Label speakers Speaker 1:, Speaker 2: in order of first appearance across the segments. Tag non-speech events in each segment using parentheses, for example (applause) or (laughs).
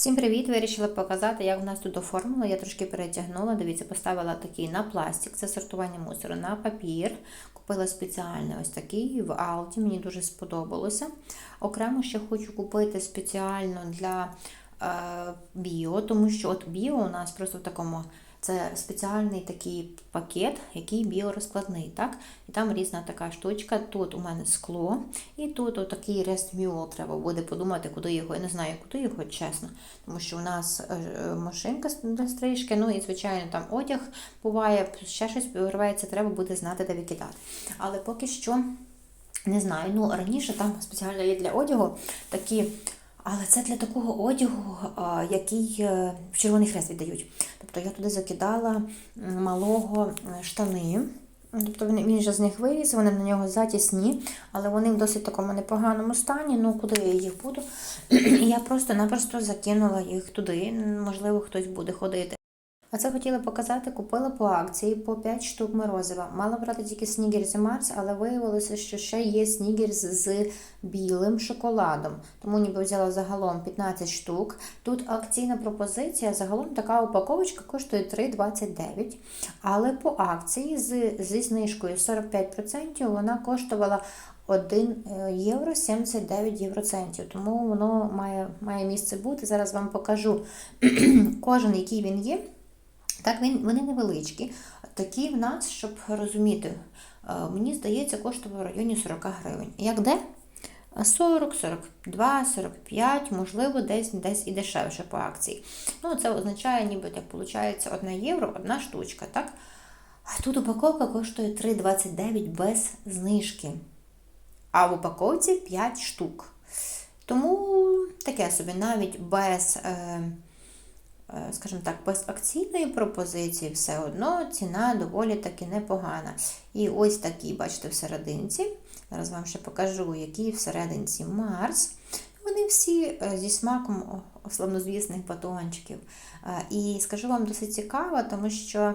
Speaker 1: Всім привіт! Вирішила показати, як в нас тут оформлено. Я трошки перетягнула. Дивіться, поставила такий на пластик, це сортування мусору, на папір. Купила спеціальний ось такий в Алді, мені дуже сподобалося. Окремо ще хочу купити спеціально для е, біо, тому що от біо у нас просто в такому. Це спеціальний такий пакет, який біорозкладний, так? І там різна така штучка. Тут у мене скло, і тут отакий рестмюл. Треба буде подумати, куди його. Я не знаю, куди його, чесно. Тому що у нас е, машинка для стрижки, ну і, звичайно, там одяг буває, ще щось виривається, треба буде знати, де викидати. Але поки що не знаю. Ну, раніше там спеціально є для одягу такі. Але це для такого одягу, який е, в Червоний Хрест віддають. Тобто я туди закидала малого е, штани. Тобто він, він же з них виріс, вони на нього затісні, але вони в досить такому непоганому стані. Ну, куди я їх буду? І (clears throat) я просто-напросто закинула їх туди. Можливо, хтось буде ходити. А це хотіла показати, купила по акції по 5 штук морозива. Мала брати тільки снігерс і Марс, але виявилося, що ще є снігерс з білим шоколадом. Тому ніби взяла загалом 15 штук. Тут акційна пропозиція, загалом така упаковочка коштує 3,29. Але по акції з, зі знижкою 45% вона коштувала 1 євро 79 євроцентів. Тому воно має, має місце бути. Зараз вам покажу (clears throat) кожен, який він є. Так, він, вони невеличкі. Такі в нас, щоб розуміти, е, мені здається, коштував в районі 40 гривень. Як де? 40, 42, 45, можливо, десь десь і дешевше по акції. Ну, це означає, ніби так виходить 1 євро, одна штучка. так? А тут упаковка коштує 3,29 без знижки. А в упаковці 5 штук. Тому таке собі навіть без. Е, скажімо так, без акційної пропозиції все одно ціна доволі таки непогана. І ось такі, бачите, всерединці. Зараз вам ще покажу, які всерединці Марс. Вони всі е, зі смаком славнозвісних батончиків. Е, І скажу вам досить цікаво, тому що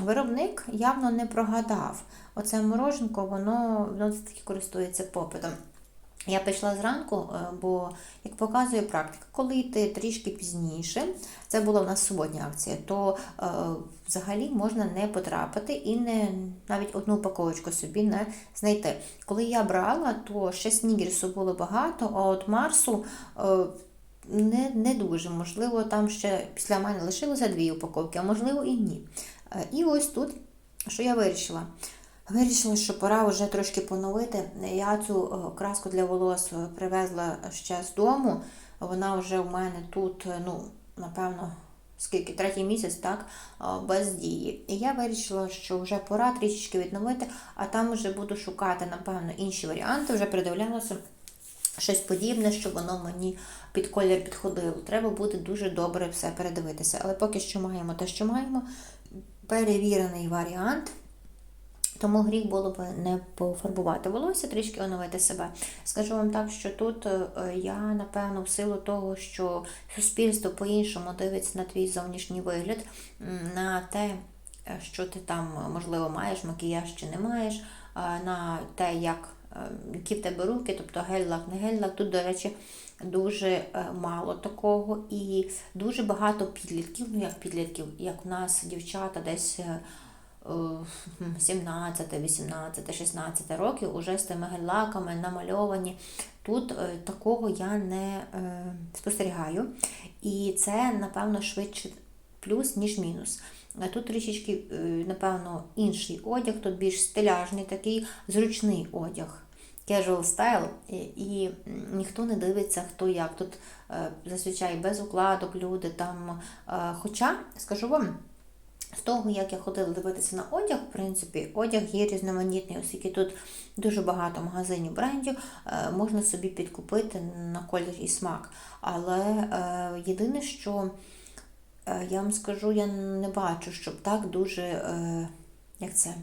Speaker 1: виробник явно не прогадав. Оце мороженко, воно, воно користується попитом. Я пішла зранку, е, бо, як показує практика, коли йти трішки пізніше, це була в нас суботня акція, то е, взагалі можна не потрапити і не навіть одну упаковочку собі не знайти. Коли я брала, то ще снігерсу було багато, а от Марсу е, не, не дуже. Можливо, там ще після мене лишилося дві упаковки, а можливо і ні. Е, і ось тут, що я вирішила. Вирішила, що пора вже трошки поновити. Я цю е, краску для волос привезла ще з дому. Вона вже у мене тут, е, ну, напевно, скільки, третій місяць, так, е, без дії. І я вирішила, що вже пора трішечки відновити, а там вже буду шукати, напевно, інші варіанти. Вже придивлялася щось подібне, щоб воно мені під колір підходило. Треба буде дуже добре все передивитися. Але поки що маємо те, що маємо. Перевірений варіант. Тому гріх було б не пофарбувати волосся, трішки оновити себе. Скажу вам так, що тут е, я, напевно, в силу того, що суспільство по-іншому дивиться на твій зовнішній вигляд, на те, е, що ти там, можливо, маєш, макіяж чи не маєш, на те, як, е, які в тебе руки, тобто гель-лак, не гель-лак. Тут, до речі, дуже мало такого і дуже багато підлітків, ну як підлітків, як у нас дівчата десь. 17, 18, 16 років уже з тими гель-лаками намальовані. Тут е, такого я не е, спостерігаю. І це, напевно, швидше плюс, ніж мінус. Тут трішечки, е, напевно, інший одяг, тут більш стиляжний, такий зручний одяг. Casual style, і ніхто не дивиться, хто як. Тут зазвичай без укладок люди там. Хоча, скажу вам, з того, як я ходила дивитися на одяг, в принципі, одяг є різноманітний, оскільки тут дуже багато магазинів брендів, е, можна собі підкупити на колір і смак. Але е, єдине, що е, я вам скажу, я не бачу, щоб так дуже, як це,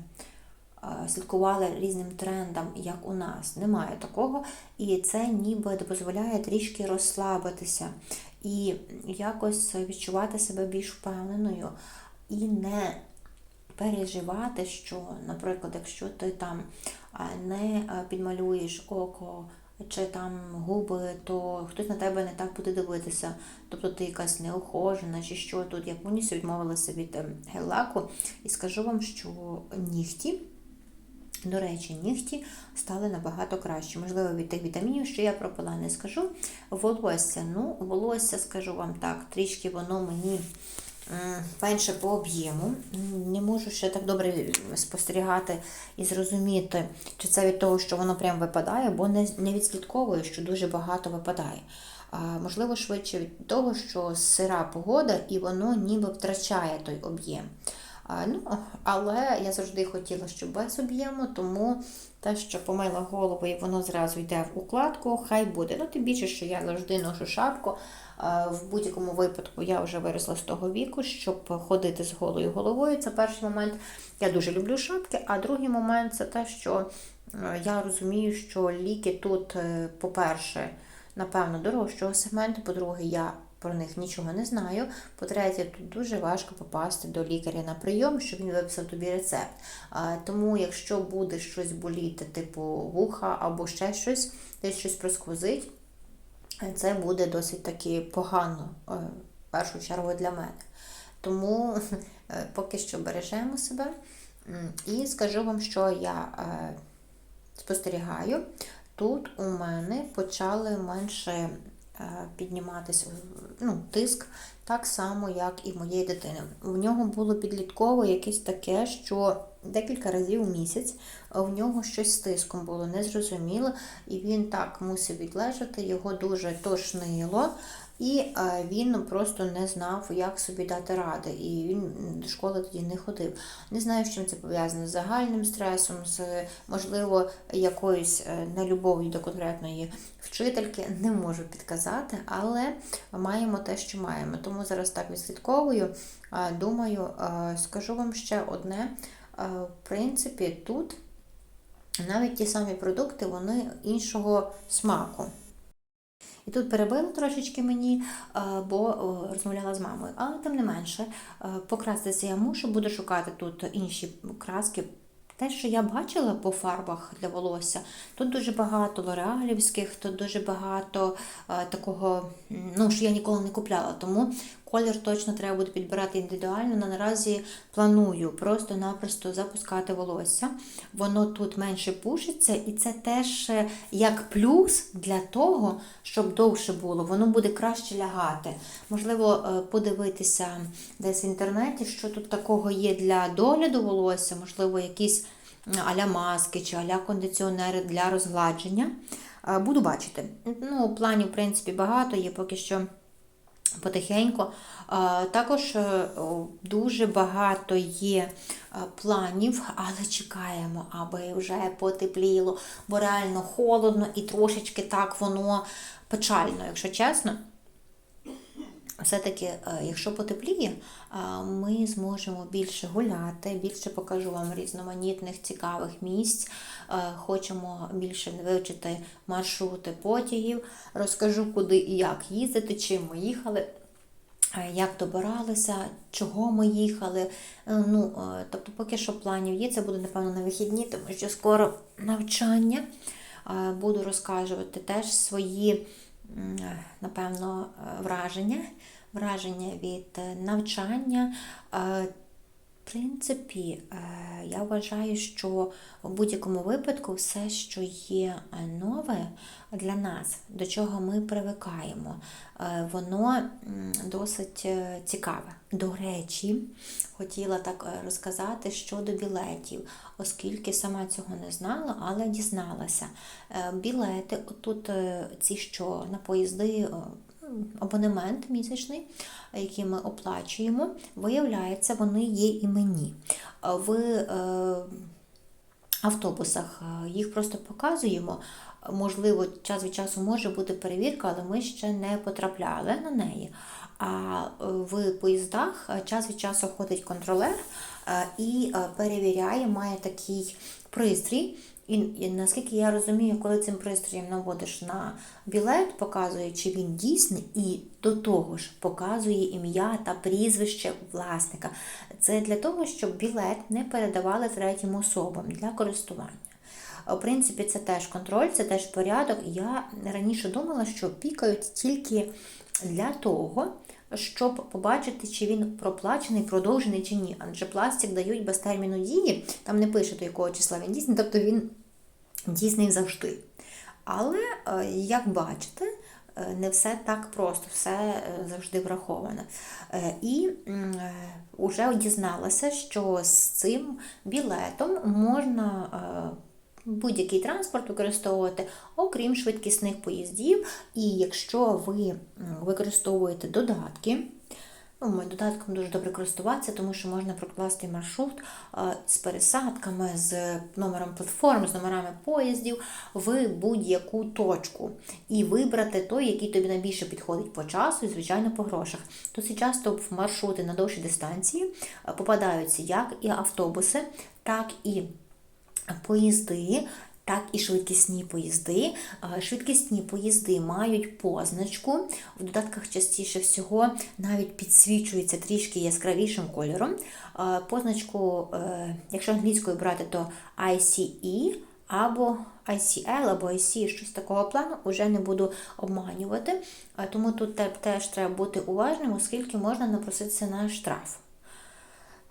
Speaker 1: слідкували різним трендам, як у нас. Немає такого. І це ніби дозволяє трішки розслабитися і якось відчувати себе більш впевненою і не переживати, що, наприклад, якщо ти там не підмалюєш око чи там губи, то хтось на тебе не так буде дивитися. Тобто ти якась неухожена, чи що тут. Я повністю відмовилася від ем, гель-лаку і скажу вам, що нігті. До речі, нігті стали набагато краще. Можливо, від тих вітамінів, що я пропила, не скажу. Волосся, ну, волосся, скажу вам так, трішки воно мені менше по об'єму. Не можу ще так добре спостерігати і зрозуміти, чи це від того, що воно прям випадає, бо не, відслідковую, що дуже багато випадає. Можливо, швидше від того, що сира погода і воно ніби втрачає той об'єм. Ну, але я завжди хотіла, щоб без об'єму, тому те, що помила голову і воно зразу йде в укладку, хай буде. Ну, тим більше, що я завжди ношу шапку. В будь-якому випадку я вже виросла з того віку, щоб ходити з голою головою. Це перший момент. Я дуже люблю шапки, а другий момент це те, що е, я розумію, що ліки тут, е, по-перше, напевно, дорожчого сегменту, по-друге, я про них нічого не знаю. По-третє, тут дуже важко попасти до лікаря на прийом, щоб він виписав тобі рецепт. Тому, якщо буде щось боліти, типу вуха або ще щось, десь щось просквозить, це буде досить таки погано, е, в першу чергу для мене. Тому е, поки що бережемо себе. І скажу вам, що я е, спостерігаю. Тут у мене почали менше підніматися ну, тиск, так само, як і моєї дитини. У нього було підліткове якесь таке, що декілька разів у місяць в нього щось з тиском було незрозуміло, і він так мусив відлежати, його дуже тошнило. І е, він просто не знав, як собі дати ради, і він до школи тоді не ходив. Не знаю, з чим це пов'язано з загальним стресом, з можливо якоюсь е, нелюбов'ю до конкретної вчительки. Не можу підказати, але маємо те, що маємо. Тому зараз так відслідковую. Е, Думаю, скажу вам ще одне. В принципі, тут навіть ті самі продукти, вони іншого смаку. І тут перебило трошечки мені, е, бо розмовляла з мамою. Але тим не менше, е, покраситися я мушу, буду шукати тут інші краски. Те, що я бачила по фарбах для волосся, тут дуже багато лореалівських, тут дуже багато е, такого, ну, що я ніколи не купляла. Тому колір точно треба буде підбирати індивідуально. На наразі планую просто-напросто запускати волосся. Воно тут менше пушиться, і це теж е, як плюс для того, щоб довше було, воно буде краще лягати. Можливо, е, подивитися десь в інтернеті, що тут такого є для догляду волосся, можливо, якісь аля маски чи аля кондиціонери для розгладження. Е, Буду бачити. Ну, планів, в принципі, багато є поки що потихеньку. Також е, дуже багато є е, планів, але чекаємо, аби вже потепліло, бо реально холодно і трошечки так воно печально, якщо чесно. Все-таки, е, якщо потепліє, ми зможемо більше гуляти, більше покажу вам різноманітних цікавих місць. Е, Хочемо більше вивчити маршрути потягів, розкажу, куди і як їздити, чим ми їхали. е, Як добиралися, чого ми їхали. Ну, тобто, поки що планів є, це буде, напевно, на вихідні, тому що скоро навчання. Буду розказувати теж свої, напевно, е, враження, враження від е, навчання. Принципі, е, я вважаю, що в будь-якому випадку все, що є е, нове для нас, до чого ми привикаємо, е, воно досить цікаве. До речі, хотіла так розказати щодо білетів, оскільки сама цього не знала, але дізналася. Білети, тут ці що на поїзди. Абонемент місячний, який ми оплачуємо, виявляється, вони є і мені. В е, автобусах е, їх просто показуємо. Можливо, час від часу може бути перевірка, але ми ще не потрапляли на неї. А е, в поїздах час від часу ходить контролер і перевіряє, має такий пристрій. І, наскільки я розумію, коли цим пристроєм наводиш на білет, показує, чи він дійсний, і до того ж показує ім'я та прізвище власника. Це для того, щоб білет не передавали третім особам для користування. В принципі, це теж контроль, це теж порядок. Я раніше думала, що пікають тільки для того, щоб побачити, чи він проплачений, продовжений чи ні. Адже пластик дають без терміну дії, там не пише, до якого числа він дійсний, тобто він дійсний завжди. Але, е, як бачите, е, не все так просто, все е, завжди враховано. І вже дізналася, що з цим білетом можна будь-який транспорт використовувати, окрім швидкісних поїздів. І якщо ви використовуєте додатки, Ну, додатком дуже добре користуватися, тому що можна прокласти маршрут е, з пересадками, з номером платформ, з номерами поїздів в будь-яку точку і вибрати той, який тобі найбільше підходить по часу і, звичайно, по грошах. Досить часто в маршрути на довші дистанції е, попадаються як і автобуси, так і поїзди. Так і швидкісні поїзди. Е, Швидкісні поїзди мають позначку. В додатках частіше всього навіть підсвічується трішки яскравішим кольором. Е, Позначку, е, якщо англійською брати, то ICE або ICL, або IC, щось такого плану, вже не буду обманювати. Тому тут теж треба бути уважним, оскільки можна напроситися на штраф.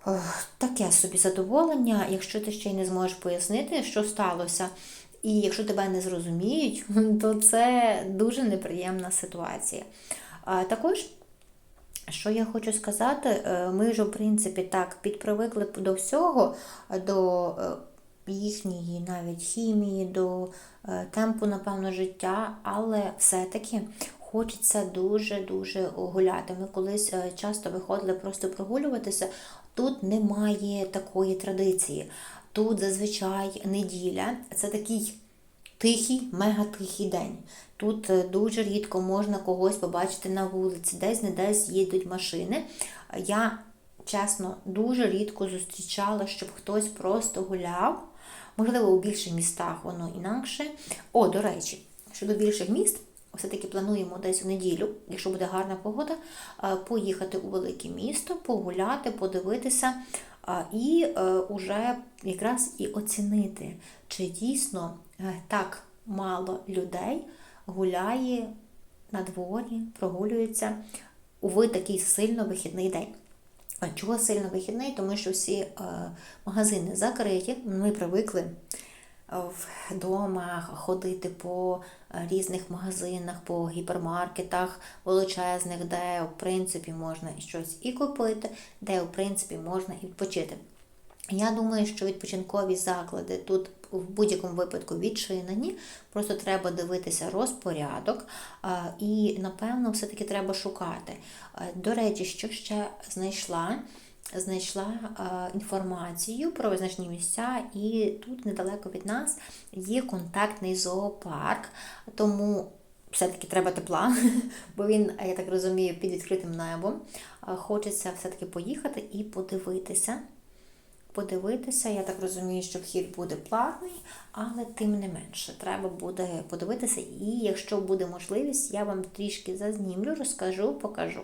Speaker 1: Ох, Таке собі задоволення, якщо ти ще й не зможеш пояснити, що сталося, і якщо тебе не зрозуміють, (laughs) то це дуже неприємна ситуація. А Також, що я хочу сказати, е, ми вже, в принципі, так підпривикли до всього, до е, їхньої навіть хімії, до е, темпу, напевно, життя, але все-таки хочеться дуже-дуже гуляти. Ми колись е, часто виходили просто прогулюватися. Тут немає такої традиції. Тут зазвичай неділя це такий тихий, мегатихий день. Тут е, дуже рідко можна когось побачити на вулиці, десь не десь їдуть машини. Я чесно дуже рідко зустрічала, щоб хтось просто гуляв. Можливо, у більших містах воно інакше. О, до речі, щодо більших міст, все-таки плануємо десь у неділю, якщо буде гарна погода, е, поїхати у велике місто, погуляти, подивитися і е, уже якраз і оцінити, чи дійсно е, так мало людей гуляє на дворі, прогулюється у такий сильно вихідний день. Чого сильно вихідний? Тому що всі магазини закриті. Ми привикли вдома ходити по різних магазинах, по гіпермаркетах величезних, де в принципі можна щось і купити, де в принципі можна і відпочити. Я думаю, що відпочинкові заклади тут в будь-якому випадку відчинені, просто треба дивитися розпорядок, і, напевно, все-таки треба шукати. До речі, що ще знайшла? Знайшла інформацію про визначні місця, і тут недалеко від нас є контактний зоопарк, тому все-таки треба тепла, (laughs) бо він, я так розумію, під відкритим небом. Хочеться все-таки поїхати і подивитися подивитися. Я так розумію, що вхід буде платний, але тим не менше, треба буде подивитися. І якщо буде можливість, я вам трішки зазнімлю, розкажу, покажу.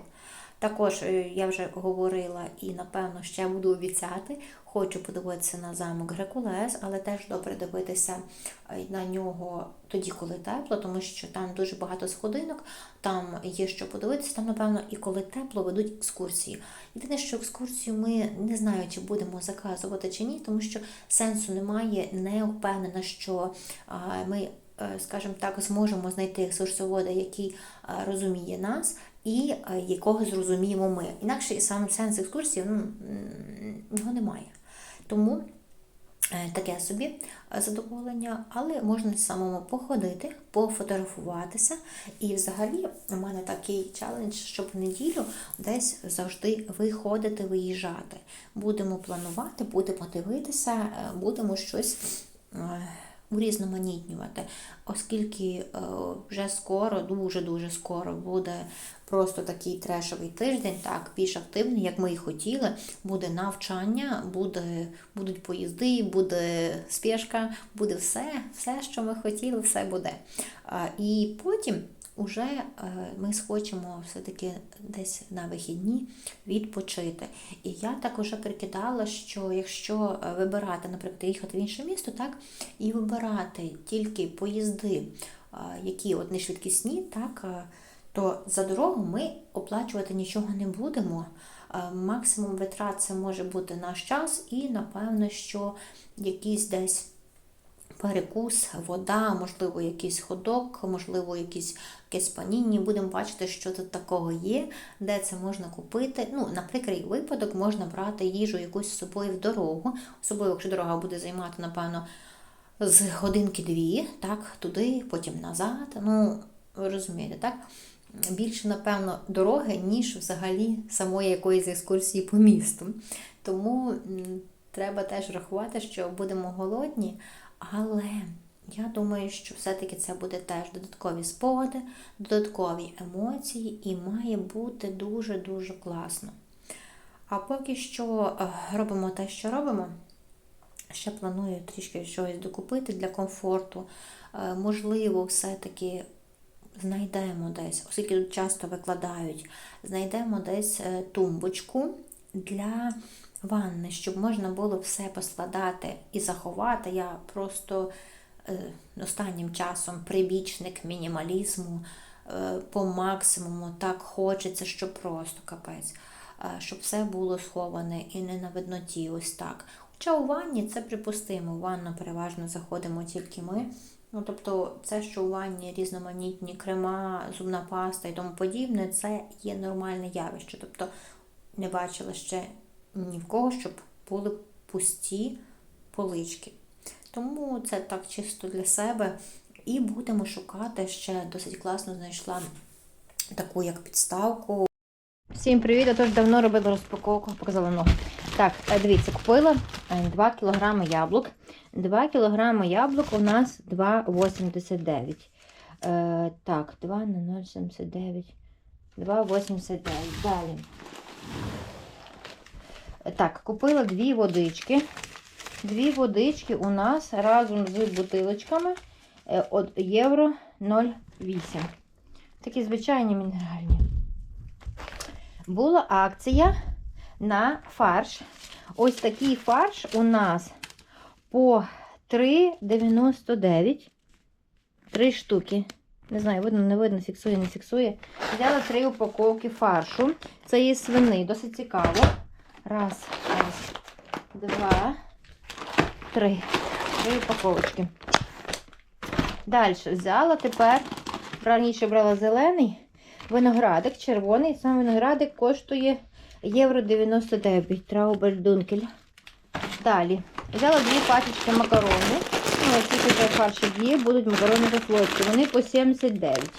Speaker 1: Також е, я вже говорила і, напевно, ще буду обіцяти. Хочу подивитися на замок Грекулес, але теж добре дивитися е, на нього тоді, коли тепло, тому що там дуже багато сходинок, там є що подивитися, там, напевно, і коли тепло ведуть екскурсії. Єдине, що екскурсію ми не знаю, чи будемо заказувати чи ні, тому що сенсу немає, не впевнена, що ми. Е, скажімо так, зможемо знайти екскурсовода, який розуміє нас, і якого зрозуміємо ми. Інакше сам сенс екскурсії ну, його немає. Тому е, таке собі задоволення, але можна самому походити, пофотографуватися. І взагалі у мене такий челендж, щоб в неділю десь завжди виходити, виїжджати. Будемо планувати, будемо дивитися, е, будемо щось. Урізноманітнювати, оскільки вже скоро, дуже-дуже скоро буде просто такий трешовий тиждень, так, більш активний, як ми і хотіли. Буде навчання, буде, будуть поїзди, буде спішка, буде все, все, що ми хотіли, все буде. І потім вже е, ми схочемо все-таки десь на вихідні відпочити. І я так уже прикидала, що якщо е, вибирати, наприклад, їхати в інше місто, так, і вибирати тільки поїзди, е, які от не швидкісні, так, то за дорогу ми оплачувати нічого не будемо. Максимум витрат це може бути наш час, і напевно, що якісь десь перекус, вода, можливо, якийсь ходок, можливо, якісь якесь. Будемо бачити, що тут такого є, де це можна купити. Ну, на прикрий випадок можна брати їжу якусь з собою в дорогу, особливо, якщо дорога буде займати, напевно, з годинки-дві, так, туди, потім назад. Ну, ви розумієте, так? Більше, напевно, дороги, ніж взагалі самої якоїсь екскурсії по місту. Тому треба теж рахувати, що будемо голодні, але я думаю, що все-таки це буде теж додаткові спогади, додаткові емоції, і має бути дуже-дуже класно. А поки що е, робимо те, що робимо. Ще планую трішки щось докупити для комфорту. Е, Можливо, все-таки знайдемо десь, оскільки тут часто викладають, знайдемо десь е, тумбочку для ванни, щоб можна було все поскладати і заховати. Я просто е, останнім часом прибічник мінімалізму е, по максимуму так хочеться, що просто капець. Е, Щоб все було сховане і не на видноті, ось так. Хоча у ванні це припустимо, у ванну переважно заходимо тільки ми. Ну, тобто, це, що у ванні різноманітні крема, зубна паста і тому подібне, це є нормальне явище. Тобто не бачила ще ні в кого, щоб були пусті полички. Тому це так чисто для себе. І будемо шукати ще досить класно знайшла таку як підставку. Всім привіт! Я теж давно робила розпаковку, показала ногу. Так, е, дивіться, купила 2 кг яблук. 2 кг яблук у нас 2,89. Е, так, 2 на 0,79. 2,89. Далі. Так, купила дві водички. Дві водички у нас разом з бутилочками е, от євро 0,8. Такі звичайні мінеральні. Була акція на фарш. Ось такий фарш у нас по 3,99. Три штуки. Не знаю, видно, не видно, фіксує, не фіксує. Взяла три упаковки фаршу. Це є свини, досить цікаво. Раз, раз, два, три. Три упаковочки. Далі взяла тепер, раніше брала зелений. Виноградик червоний, сам виноградик коштує євро 99 Траубердункель. Далі. Взяла дві пачечки макарони. Ну, оскільки це фаршик є, будуть макарони флотці. Вони по 79.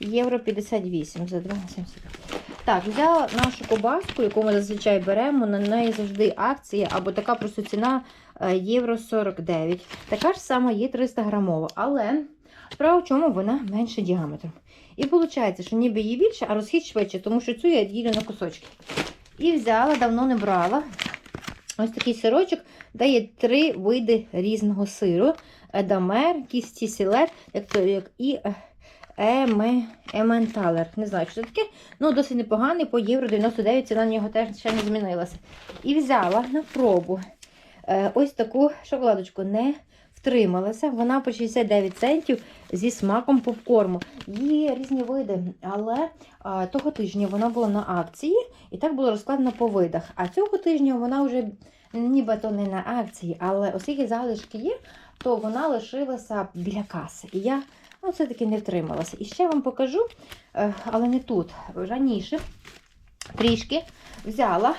Speaker 1: Євро 58 за 2 на 79. Так, взяла нашу кобаску, яку ми зазвичай беремо. На неї завжди акція, або така просто ціна е, євро 49. Така ж сама є 300 грамова, але справа в чому вона менше діаметром. І виходить, що ніби її більше, а розхід швидше, тому що цю я ділю на кусочки. І взяла, давно не брала. Ось такий сирочок, де є три види різного сиру: Едамер, кісті сілет, як як і е, ементалер. Не знаю, що це таке. Ну, досить непоганий, по євро 99 ціна на нього теж ще не змінилася. І взяла на пробу е, ось таку шоколадочку. Не втрималася. Вона по 69 центів зі смаком попкорму. Є різні види, але а, того тижня вона була на акції, і так було розкладено по видах. А цього тижня вона вже нібито не на акції, але оскільки залишки є, то вона лишилася біля каси. І я ну, все-таки не втрималася. І ще вам покажу, е, але не тут. Раніше трішки взяла.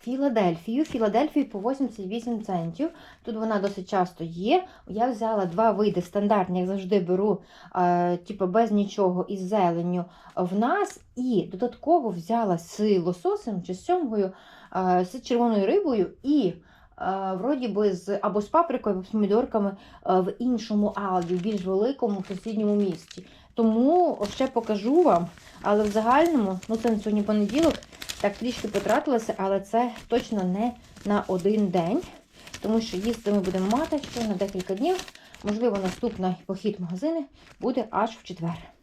Speaker 1: Філадельфію. Філадельфію по 88 центів. Тут вона досить часто є. Я взяла два види стандартні, як завжди беру, е, типу без нічого із зеленню в нас. І додатково взяла з лососем чи з сьомгою, е, з червоною рибою і. Е, Вроді би з або з паприкою, або з помідорками е, в іншому алді, в більш великому сусідньому місті. Тому ще покажу вам, але в загальному, ну це на сьогодні понеділок, так трішки потратилася, але це точно не на один день, тому що їсти ми будемо мати ще на декілька днів. Можливо, наступний похід в магазини буде аж в четвер.